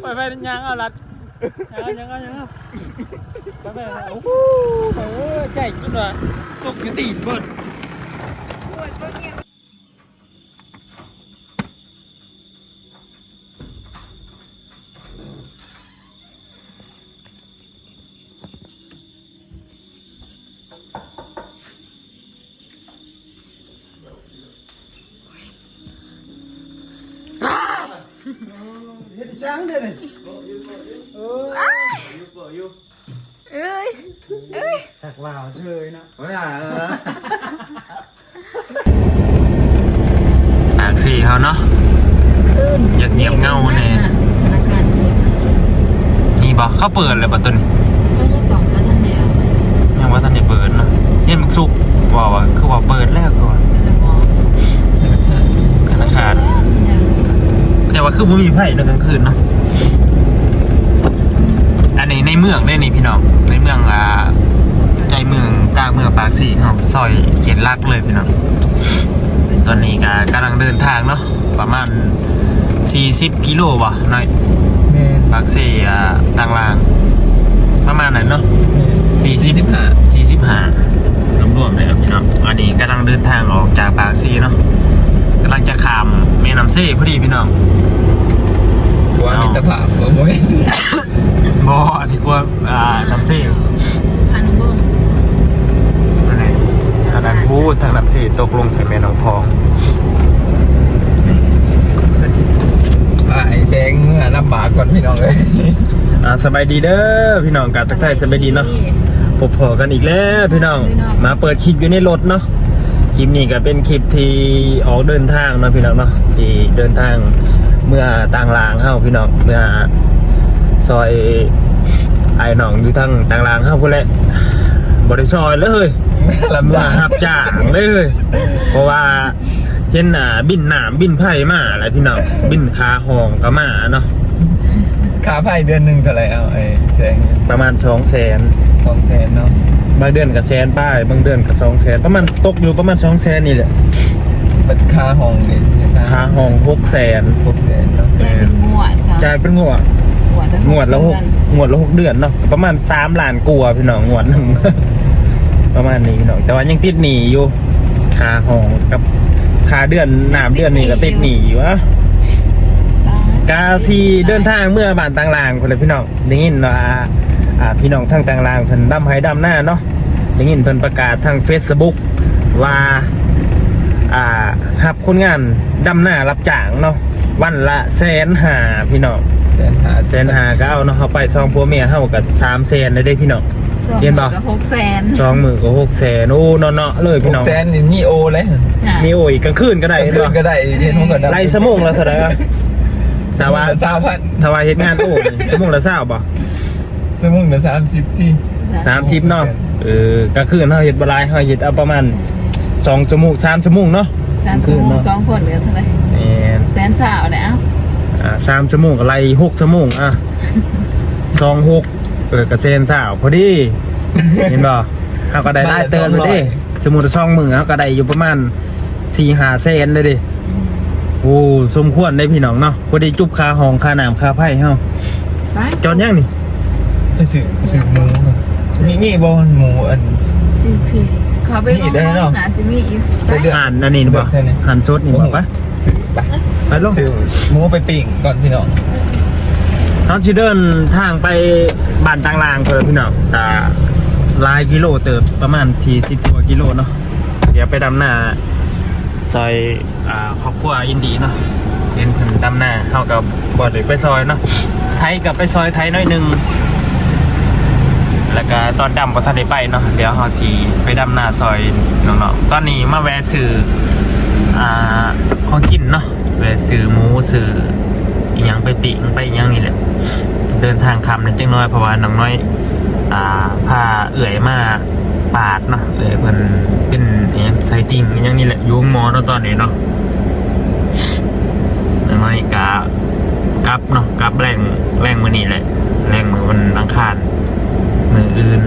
ไปไปยังเอาลัดยังยังเอา ยังเอาไปไปโอ้โหเออใจกินว่ะตกอยู่ตีนเบิดเฮ็ดจังเด้อนี่เออเอ้ยเอ้ยสักว่าวเชยนะไม่ใช่เออปากสี่เขาเนาะขึ้นอยากเหยียบเงาแน่ธนาคารนี่บอกเขาเปิดเลยป่ะตัวนี้เขาจะส่งมาทันเดียวยังว่าท่านได้เปิดเนาะเห็นมันสุกว่าว่าคือว่าเปิดแล้วก็ว่าก็เลยมองธนาคาร แต่ว่าคือบ่มีไพ่ในกลางคืนเนาะอันนี้ในเมืองได้นี่พี่น้องในเมืองอ่าใจเมืองกลางเมืองปากสีครับซอยเสียนลักเลยพี่น้องตอนนี้ก็กำลังเดินทางเนาะประมาณ 40 กิโลวะน้อยแม่ปากสีอ่าต่างลาง ประมาณนั้นเนาะ40 45 45รวมๆเลยครับพี่น้องอันนี้กำลังเดินทางออกจากปากซีเนาะ กำลังจะข้ามแม่น้ำเซ่พอดีพี่น้องว่ามิตรภาพบ่บ่บออันนี้กว่าอ่าน้ำเซ่สุพรรณบุรีอันไหนอันนั้นพูดทางน้ำเซ่ตกลงใส่แม่น้องพองอ่าไอ้แสงเมื่อลำบากก่อนพี่น้องเอ้ยอ่าสบายดีเด้อพี่น้องกับทักทายสบายดีเนาะพบพอกันอีกแล้วพี่น้องมาเปิดคลิปอยู่ในรถเนาะ คลิปนี้ก็เป็นคลิปที่ออกเดินทางเนาะพี่น้องเนาะสี่เดินทางเมื่อต่างลางเข้าพี่น้องเมื่อซอยไอ้หนองอยู่ทางต่างลางเข้าพุ่นแหละบริซอยเลยลำว่าบากหับจ้างเลย เพราะว่าเห็นหนาบินหนามบินไผ่มาอะไรพี่น้องบินคาหองก็มาเนาะค่าไฟเดือนหนึงเท่าไหร่เอาไอ้แสงประมาณสองแสน200,000เนาะบางเดือนกับแสนป้ายบางเดือนกับสองแสนประมาณตกอยู่ประมาณสองแสนนี่แหละบัตรค่าห้องนี่คาหองหกแสน600,000เนาะแจ้งเป็นงวดค่ะจ่ายเป็นงวดงวดงวดละหกงวดละหกเดือนเนาะประมาณสามล้านกว่าพี่น้องงวดหนึ่งประมาณนี้พี่น้องแต่ว่ายังติดหนี้อยู่คาหองกับคาเดือนหนามเดือนนี้ก็ติดหนี้อยู่อะกาซีเดินทางเมื่อบ้านต่างลางคนเลยพี่น้องได้ยินว่า อ่าพี่น้องทางต่างลางเพิ่นดำให้ดำหน้าเนาะได้ยินเพิ่นประกาศทาง Facebook ว่าอ่าหับคนงานดำหน้ารับจ้างเนาะวันละแสนหาพี่น้องแสนห้าแสนหาก็เอาเนาะเขาไปซองพัวเมียเฮากับสามแสนเลยได้พี่น้อง เรียนบ่ หกแสนซองมือก็หกแสนโอ้เนาะๆเลยพี่น้องแสนนี่มีโอเลยมีโอ้ยกลางคืนก็ได้กลางเห็นคืนบ่ก็ได้เรียนมันก็ได้ไล่สมงแล้วเท่าไหร่วะสาวาสามพันทวายเฮ็ดงานโอ้ยสมงละเศร้าบ่ สมมุติละ30ที่สามชิปเนาะเออกลางคืนเฮาเฮ็ดบ่หลายเฮาเฮ็ดเอาประมาณสองชั่วโมงสามชั่วโมงเนาะ สามชั่วโมงสองคนเหลือเท่าไหร่แม่นแสนสาวเนี่ยเอ้าอ่าสามชั่วโมงก็ไล่หกชั่วโมงอะสองหกเออกระเซ็นสาวพอดีเห็นบ่เฮาก็ได้ได้เตือนไปดิสมมุติช่องมือเฮาก็ได้อยู่ประมาณ4-5เซนเลยดิโอ้สมควรได้พี่น้องเนาะพอดีจุบคาห้องคาน้ำคาไผ่เฮาไป จอดยังนี่ ไปสื่อสื่อหมูครับมีมีบอลหมูอัน สิพี่เขาไปนี่ได้เนาะหนาสิมีอีกใส่เลือดอ่านอันนี้บ่ใช่นี่หันสดนี่บ่ปะสื่อไปไปลงสื่อหมูไปปิ่งก่อนพี่น้องเราจะเดินทางไปบ้านต่างลางเพื่อพี่น้องแต่หลายกิโลเติบประมาณ 40กว่ากิโลเนาะเดี๋ยวไปดำหน้าซอยอ่าครอบครัวอินดีเนาะเห็นเพิ่นดำหน้าเข้ากับบอดเลยไปซอยเนาะไทยกับไปซอยไทยหน้อยหนึง แล้วก็ตอนดำก็ทันได้ไปเนาะเดี๋ยวเฮาสิไปดำหน้าซอยน้องๆตอนนี้มาแวะซื้ออ่าของกินเนาะแวะซื้อหมูซื้ออีหยังไปปิ่งไปอีหยังนี่แหละเดินทางคำนั้นจังน้อยเพราะว่าน้องน้อยอ่าพาเอื่อยมาปาดเนาะเอื่อยเพิ่นเป็นอีหยังไซติงอีหยังนี่แหละยุ่งหมอเนาะตอนนี้เนาะน้องน้อยกะกลับเนาะกับแรงแรงมือนี่แหละแรงมือมันอังคาร มืออื่น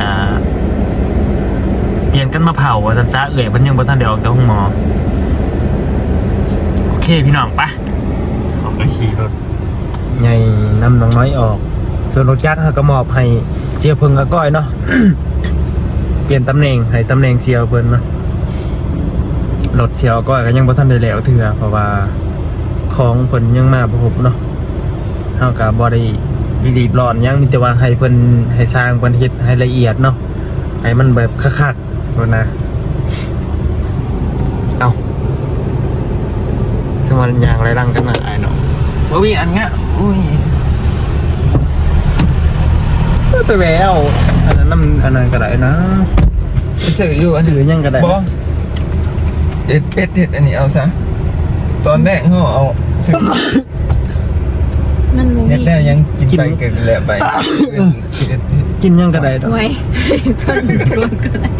อ่าเปลี่ยนกันนมาเผาว่าท่านจ้าเอ่ยเพิ่นยังบ่ทันได้ออกจากห้องหมอ โอเคพี่น้องปะเขาก็ขี่รถใหญ่นำน้องน้อยออก ส่วนรถจักรเขาก็มอบให้เสียเพิ่งกับก้อยเนาะ เปลี่ยนตำแหน่งให้ตำแหน่งเสียวเพิ่นเนาะรถเสียวก้อยก็ยังบ่ทันได้แล้วเถื่อเพราะว่าของเพิ่นยังมาบ่ครบเนาะเฮาก็บ่ได้ รีบร้อนหยังมีแต่ว่าให้เพิ่นให้สร้างเพิ่นเฮ็ดให้ละเอียดเนาะให้มันแบบคักๆว่านะเอาสมันอย่างไรรังกันหน่อยเนาะว่ามีอันเงี้ยอุ้ยไปแววอันนั้นน้ำอันนั้นก็ได้นะสื่ออยู่อะสื่อยังก็ได้บอเด็ดเป็ดเด็ดอันนี้เอาซะตอนแรกเขาเอาสื่อ มันมูเน็มีตแล้วยังกินไปเกินแหละไปเด็ดเด็ดกินยังก็ได้ดอกไว้ ส่วนรวมกันเลย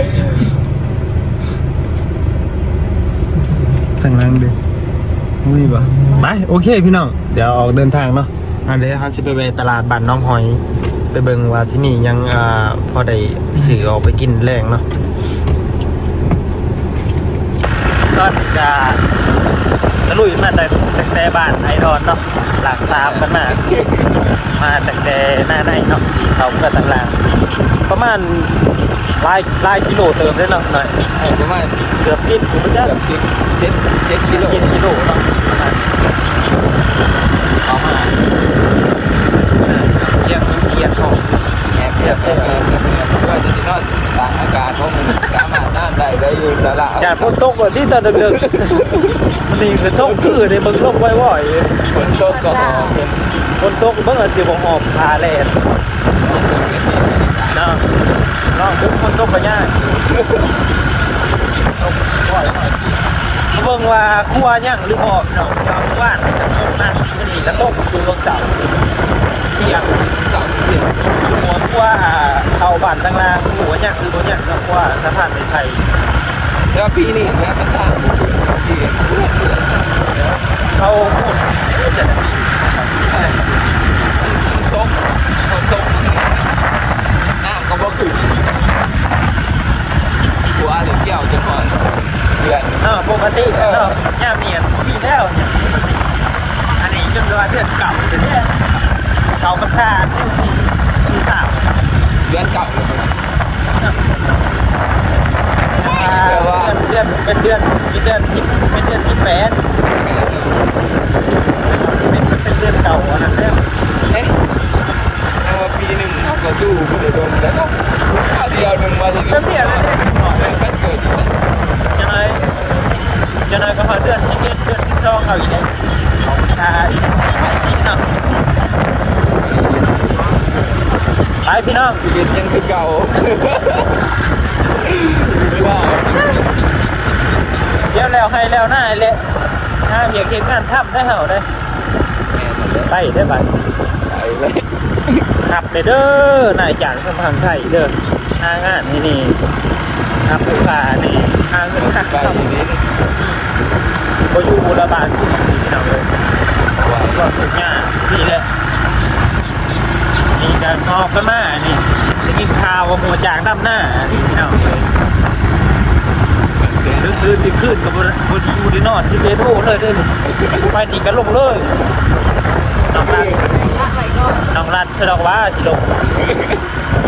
ทางล่างดิมุ้ยบ่ไปโอเคพี่น้อง เดี๋ยวออกเดินทางเนาะอันเดี๋ยวฮันสิไปเวะตลาดบ้านน้องหอย ไปเบิ่งว่าที่นี่ยังอ่าพอได้สื่อออกไปกินแรงเนาะ ก็จะตะลุยมาแต่แต่แต่บ้านไอรอนเนาะหลักสามกันมามาแต่แต่หน้าในเนาะสีเขาก็ต่างๆประมาณหลายหลายกิโลเติมได้เนาะหน่อยเอาประมาณเกือบสิบผมจะเกือบสิบเจ็ดเจ็ดกิโลกินกิโลเนาะประมาณเอามาเสียงเกียร์ของแอบเสียบเส้นเออก็จะนอนต่างอากาศเพราะมันสามารถนั่งได้ได้อยู่สระอย่าพ้นตกกว่าที่ตอนดึกๆมันนี่ก็ส่งคือในเบิ่งโลกไว้บ่อยฝนตกก็หอมพ้นตกเบิ่งอาสิบ่หอบพาแล่นเนาะเนาะปุ๊บพ้นตกก็ยากตกบ่อยๆเบิ่งว่าครัวยังหรือบ่เนาะยามว่านจะตกนั่นก็ดีแล้วตกดูลงเสาเที่ยงสองเดือนหั ว่าเขาบ้านต่างๆหัวยังหรือบ่ยังก็ครัวสะพานในไทยแล้วพี่นี่แม่มันต่างที่เขาพูดจะได้ตกตกน้ำก็บ่ขึ้นหัวหรือเกี่ยวจะก่อนเดือนเนาะปกติเนาะยามนี้มีแล้วเนี่ยอันนี้จนว่าเดือนเก่าเดือนนี้สิเขากับชาที่ที่สาม เดือนเก่าเลยอ่าเดือนเดือนเป็นเดือนเป็นเดือนที่เป็นเดือนที่แปดเป็นเป็นเดือนเก่าอันนั้นแล้วเอ๊ะเอามาปีหนึ่งเขาก็ดูไม่ได้โดนแล้วก็ข้าวเดียวหนึ่งมาทีเดือนเดียวเลยเนี่ยเป็นเกิดจะน้อยจะน้อยก็พอเดือนสิบเอ็ดเดือนสิบสองเอาอีกเลยของชาอีกไปพี่น้องไป พี่น้องชีวิตยังคือเก่าว้าวเดี๋ยวแล้วให้แล้วหน้าเลยหน้าเบียกเก็บงานทับได้เหรอได้ไปได้ไปไปเลยทับเลยเด้อนายจางสมพังไทยเด้อหางานนี่นี่ทับผู้ขานี่หาเงินทักไปทับทีนี้ก็อยู่ระบาดที่พี่น้องเลยว้าวก็ถูกงานสี่เลย นี่การออกกันมานี่ได้กินข่าวว่าหมูจางดำหน้านี่พี่น้องเลยลึกลื่นที่ขึ้นกับบนบนยูดีนอนสิเบโอเลยเด้อไปนี่กันลงเลยน้องรัดน้องรัดฉลองว่าสิลง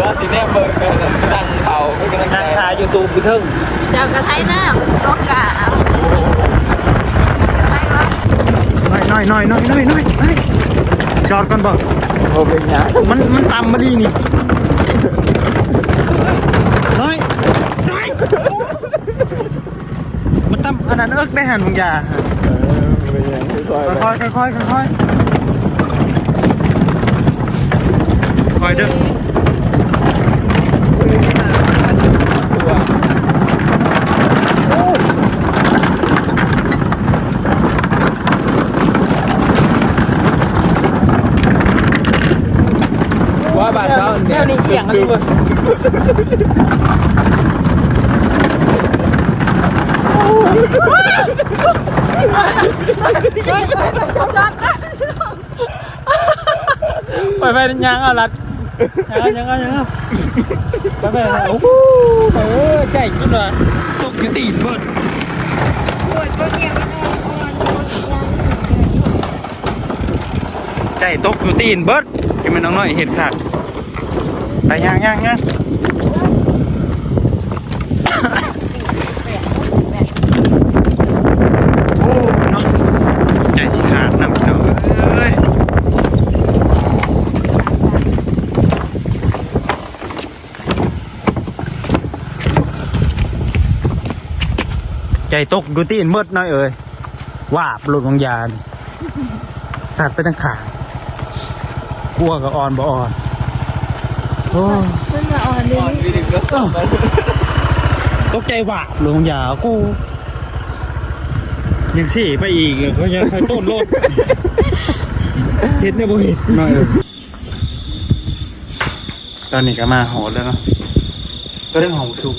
ว่าสิแน่เบิร์เกินตั้งเขาไม่กำลังใจนั่งทายยูทูบไปถึงเจ้ากระไทยหน้ามันสิรกกะเอากระไทยว่าน้อยน้อยน้อยน้อยน้อยน้อยจอดก่อนบ่ โอเป็นยังมันมันต่ำมาดีนี่น้อยน้อยมันต่ำอันนั้นเอิกได้หันมึงอย่าเป็นยังค่อยค่อยค่อยค่อยค่อยค่อยค่อยเด้อ ว่าบาด เท้าแนวนี้เอียงอะไรเบิ่งไปไปยางเอาลัดยังเอายังเอาไปไปโอ้โหเออไก่กินว่ะตกอยู่ตีนเบิดปวดก็เนี่ยมันอ่อนๆปวดยังไก่ตกอยู่ตีนเบิดกินมันน้องน้อยเห็ดขาด ไปย่างย่างย่างโอ้น้องใจสิขาดน้ำพี่น้องเอ้ยใจตกอยู่ตีนเบิดน้อยเอ้ยว่าบหลุดวงยานสัตว์ไปทั้งขา กลัวกับอ่อนบ่อ่อน โอ้ขึ้นมาอ่อนเลก่อนยวิธีก็สอบไปตกใจวาบหลวงยากูยังสี่ไปอีกเขาจะไปต้นรถเห็นเนี่ยบ่เห็นหน่อยตอนนี้ก็มาหอแล้วเนาะก็เรื่องหอมสุก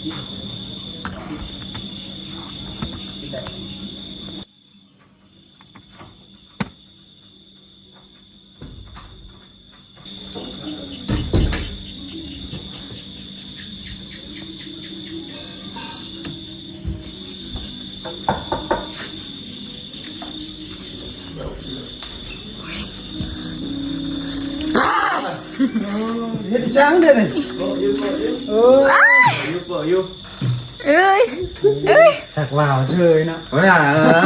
เห็นจังเด้เลยเอออยู่เปิดอยู่เอ้ยเอ้ยสักว่าวเชยเนาะไม่ได้เออ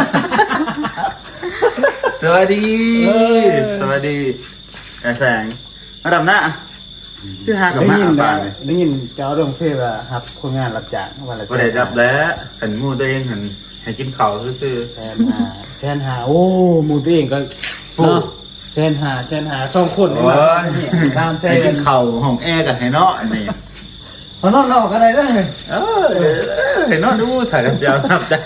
สวัสดีเออสวัสดีไอ้แสงระดับหน้าคือหากับได้มายินป่านะเลยได้ยินเจ้าเรื่องเฟซว่าครับคนงานรับจ้างวันละก็ได้รับแล้วขันหมูตัวเองหันให้กินข้าวซื่อ แสนหาแสนหาโอ้หมูตัวเองก็โอ้ เนาะแสนหาแสนหาสองคนๆนี่โอ้มายเนี่ยสามแสให้กินนข้าวห้องแอร์กันให้เนาะอันนี้ เขานอนนอกอะไรได้เออเห็นเนาะดูใส่น้ำเจียวครับจ้า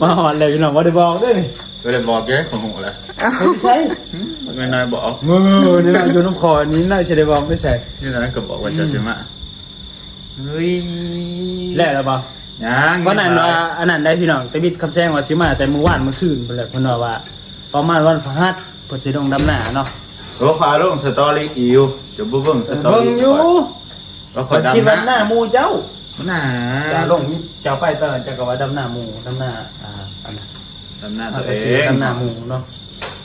มาหอนเลยพี่น้องว่าได้บอกด้วยนี่ก็เลยบอกแกของหูแล้วไม่ใช่ไม่นายบอกมือนี่นะอยู่น้ำคอนี้น่าจะได้บอกไม่ใช่นี่ตอนนั้นก็บอกว่าจะจะมาเฮ้ยแล้วหรือเปล่ายังวันนั้นว่าอันนั้นได้พี่น้องแต่บิดคำแซงว่าสิมาแต่เมื่อวานเมื่อซื่นไปเลยเพิ่นว่าว่าประมาณวันพฤหัสเพิ่นสิลงดำหน้าเนาะโอ้ฟ้าลงสตอรี่อิวจะบุ้งสตอเบิ่งรี่อยู่ ก็คอเพิ่ยนคิดดำว่าหน้านะหมู่เจ้าหนาจะลงเจ้าไปตอนจะก็ว่าดำหน้าหมู่ดำหน้าอ่าอันนั้นดำหน้าเอาตัวไปเอคืองดำหน้าหมู่เนาะ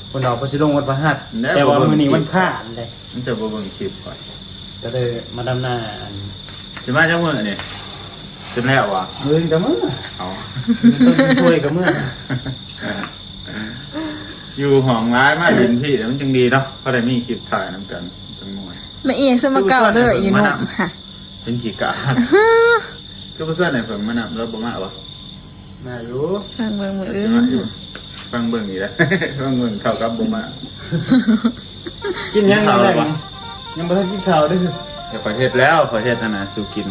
เพิ่นเอาเพิ่นสิลงวันพฤหัสแน่แต่ว่าบ่เบิ่ง มื้อนี้คลิปมันข้านเลยมันจะบุ้งคลิปก่อนก็เลยมาดำหน้าอันจะมาจังมือนี่จนแล้ววะมื้อนี้ก็มื้อเอาต้องช่วยกับมื้ออยู่ห้องร้ายมาดินพี่เดี๋ยวมันจึงดีเนาะเพราะได้มีคลิปถ่ายน้ำกันจังมวยไม่เอียงสมเก่าเด้ออยู่หนุ่มค่ะ เป็นกี่กาดคือเพื่อนไหนเพิ่งมานำแล้วบ่มาวะน่าอยู่ฟังเบิ่งมือใช่อื่ไหมนอยู่ฟังเบิ่งอีกแล้วฟังเบิ่งเข้ากับบ่มากินยังข้าวแรแล้กววะนี่ยังบ่ทันกินข้าวเด้อเดี๋ยวขอยเฮ็ดแล้วขอยเฮ็ดนั่นน่ะสู่กิน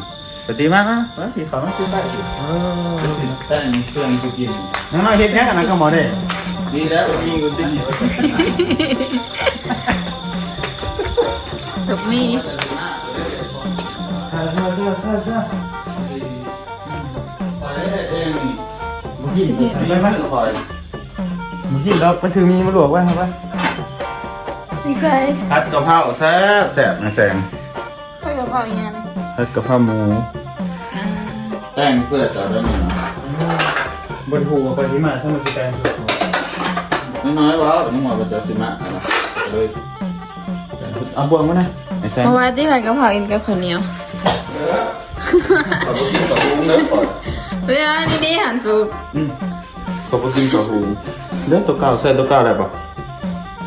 ปฏิมามาว่าสิขอมากินได้สิเออแต่งเครื่องสู่กินน้องๆเฮ็ดยังอันนั้นก็หมอเด้ดีแล้วมีกูติดถูกมี ใช่ใช่ใช่ใช่ใช่ขอยเฮ็ดเองมึงกินดีไปไมมากขอยมึงกินแล้วไปซื้อมีมาหลวกไว้ครับว่าม่ใช่ผัดกะเพราแซ่บแซ่บนะแซงค่อยกะเพราอย่างนั้นผัดกะเพราหมูแต่งเพื่อจะได้นี่บนหูกับปฏิมาสมุทรแตงน้อยๆว่านี่หมอก็จะสิมาเลยเอาบวงมานะไอ้แซงเอาไว้ที่ผัดกะเพราอินกับข้าวเหนียว เอาไปกินกับบุ้งเนื้อก่อนเฮ้ยอันนี้นี่หันสูบอืมขอบคุณกินข้าวหุงเลือกตัวเก่าใส่ตัวเก่าได้ปะ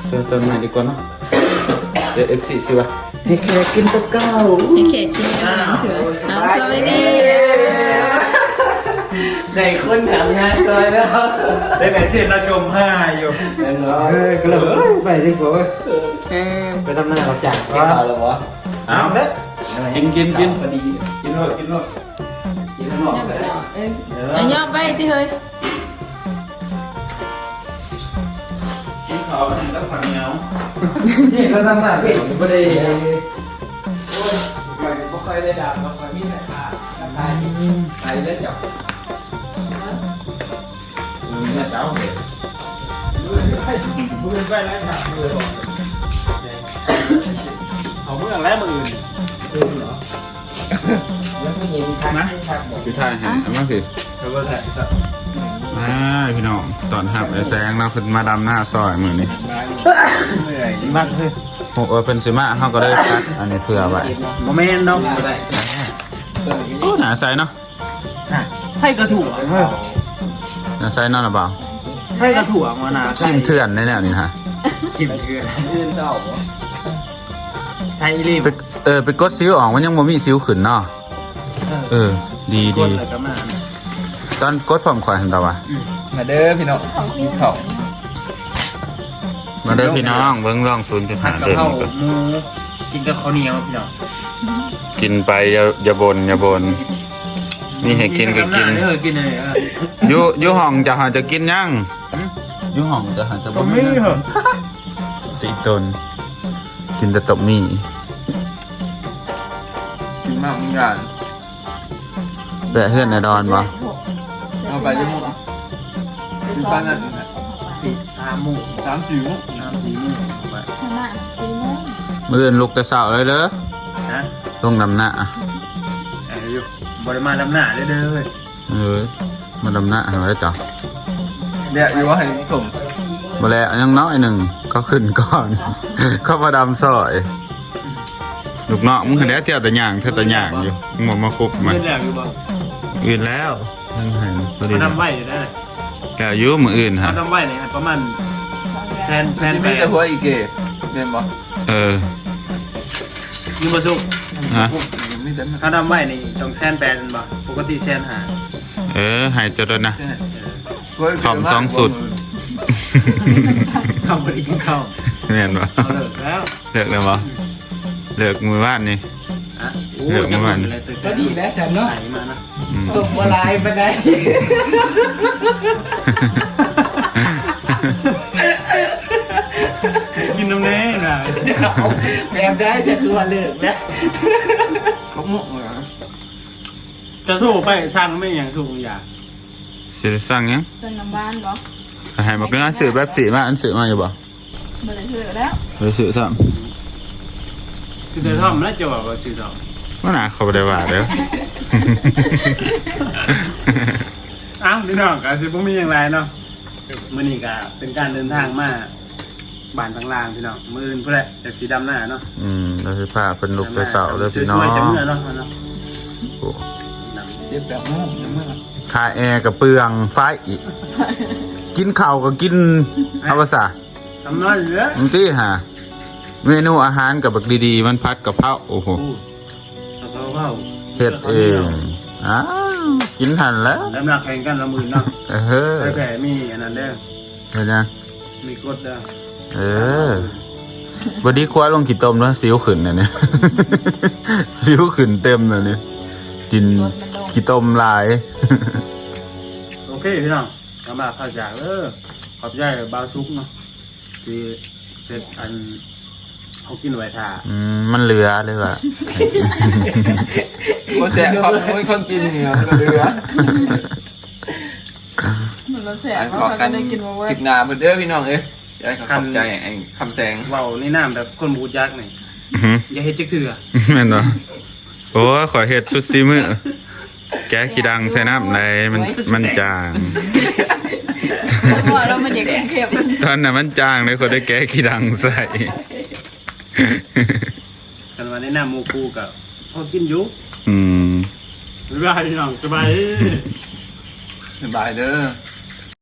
ใส่ตัวใหม่ดีกว่าเนาะเดี๋ยวเอฟซีสิวะให้แค่กินตัวเก่าไอ้เขกกินกันเฉยเอาสวัสดีในคนทำงานซอยแล้วได้ไหนเช่นเราจมห้าอยู่เฮ้ยก็เลยไปดีกว่าเว้ยเออไปทำหน้าเราจังกินข้าวแล้ววะเอาเด้กินกินกินพอดีกิ นโลดกินโลดกินข้างนอกย่อเลไปยเนาะเอ้ยเอาย่อไปที่เฮ้ยกินข้าวอันนี้แล้วผักเหนียวนี่ก็ทำหน้าพี่ไม่ได้โอ้ยไม่ค่อยได้ด่าไม่ค่อยมีราคาราคาไปเล่นจับอืมเนี่ยเจ้าเลยมือไปแล้วค่ะมือบอกเอาเมื่อแล้วมืออื่นแล้ว ผู้หญิงทักทักบอกจุดท้ายให้เอามาสิแล้วก็ใส่อ่าพี่น้องตอนหับไอ้แซงเราเพิ่นมาดำหน้าซอยมื้อนี้เมื่อยมากเลยโอ้เออเพิ่นสิมาเฮาก็ได้ตัดอันนี้เผื่อไว้โมเมนต์เนาะได้โอ้หนาใสเนาะให้กระถั่วเฮ้ยหนาใสเนาะล่ะบ่าวให้กระถั่วมานาชิมเถื่อนในแนวนี้ฮะกินเกลือยืนเศร้าใช่รีบไปเออไปกดซิวออกมันยังบ่มีซิวขึ้นเนาะ เออ ดีกดีดแล้วก็มาตอนกดพร้อมข่อยหั่นตาว่ามาเด้อพี่น้องกินข้าวมาเด้อพี่น้องเบิ่งลองผัด0.5กะเด้อเพรานี่ก็หมูกินกับข้าวเหนียวพี่น้องกินไปอย่าอย่าบ่นอย่าบ่นมีให้กินก็กินเออกินเลยเอออยู่อยู่ห้องจะหาจะกินยังอยู่ห้องจะหาจะก็มีเหรอตีตน กินแต่ตบมี่กินมากมึงอย่าง แบะเฮือนในดอนบ่เอาไปยังมั้งกินปลานั่นสี่สามหมูสามสิวสามสี่หมูไปขนาดสี่โมงมื้ออื่นลุกแต่เช้าเลยเด้อนะลงน้ำหน้าเอออยู่บริมาณน้ำหนาเลยเด้อเว้ยเออมาดำหน้าเอาไว้จ้ะเดี๋ยวอยู่ว่าให้ผมบ่แล้วยังน้อยหนึ่งก็ขึ้นก่อน เข้ามาดำซอยลูกเนาะมึงเห็นแล้วเที่ยวแต่ย่างเที่ยวแต่ย่างอยู่มึงบ่มาคุบมันเล่นแล้วอยู่บ่ อื่นแล้วยังหันพอดีเขานะทำไว้อยู่ได้แล้วอยู่มื้ออื่นเขาฮะทำไว้เนี่ยประมาณแสนแสนที่แปมีดแต่หัวอีเก๋เรียนบ่เออยูมาสุกฮะมีแต่เขาทำไว้นี่ต้องแสนแปดนั่นบ่ปกติแสนห้าเออใหายเจริญนะทำทำบริกินข้าวแม่นบ่เอาเลิกแล้วเลิกแล้วบ่เลิกมือว่านนี่อะโอ้เลิกเมื่อวานจะตื่นก็ดีแล้วแสนเนาะ ไหนมานะอืมตกมาลายไปไหนกินน้ำแน่น่ะแบบได้จะคือว่าเลิกแล้วเขาหมกเหรอจะสู้ไปสั่งไม่อย่างสู้อยากสิได้สั่งหยังจนน้ำบ้านบ่ให้บอกเนื้อสื่อแบบสีมาอันสื่อมาอยู่บ่บ่ได้ซื้อแล้วหรือสื่อซ้คือเธอทอมแล้วจะบอกว่าชื่อทอมำ ว่าน่าเขาบ่ได้ว่าเด้อ อ้าวพี่น้องก็สิบ่มีอย่างไรเนาะมื้อนี้ก็เป็นการเดินทางมาบ้านต่างๆพี่น้องมื้ออื่นพุ่นแหละจะสีดำหน้าเนาะอืมแล้วสิพาเพิ่นลุกแต่เช้าเด้อพี่น้อง สวยๆจะเมื่อเนาะเนาะโอ้เจ็บแบบนู้นยังเมื่อค่าแอร์ก็เปลืองไฟอีก กินข้าวก็กินเอาภาษาทำน้อยเหลือมึงตี้หาเมนูอาหารกับบักดีๆ มันพัดกับเพราโอ้โห อู้ เอาเขาเข้าเฮ็ดเองอ้าวกินทันแล้วน้ำหนักแข่งกันละหมื่นเนาะเออใส่แผลมีอันนั้นเด้อเห็นยังมีกดเด้อเออบดีคว้าลงกี่ต้มแล้วสิวขึ้นเนี่ยสิวขึ้นเต็มเลยเนี่ยกินขี้ต้มลาย โอเคพี่น้องกำลังเข้าจากเออขอบใจบาวซุกเนาะที่เป็นอัน เขากินไว้ท่าอืมมันเหลือเลยว่ะโอ้แจกความไม่คนกินเนี่ยมันเหลือมันรถแสอับนเพราะขอเขากัก็นได้กินมาเว้ยคลิปหน้าเพื่อนเด้อพี่น้องเอ้ยจะให้เขาขอบใจไอ้คำแสงเว้าในน้ำแบบคนบูดยักษ์นี่อื้อหืออย่าเฮ็ดจักเถื่อแม่นบ่โอ้ยขอเห็ดสุดซีมือแกะขี้ดังใส่น้ำในมันมันจาง เพราะว่าเรามันอยากเค็มตอนนั้นมันจางเลยคนได้แกะขี้ดังใส่ กันว่าในน้ำหมูกูกับพอกินอยู่อืม สบายพี่น้องสบาย สบายเด้อ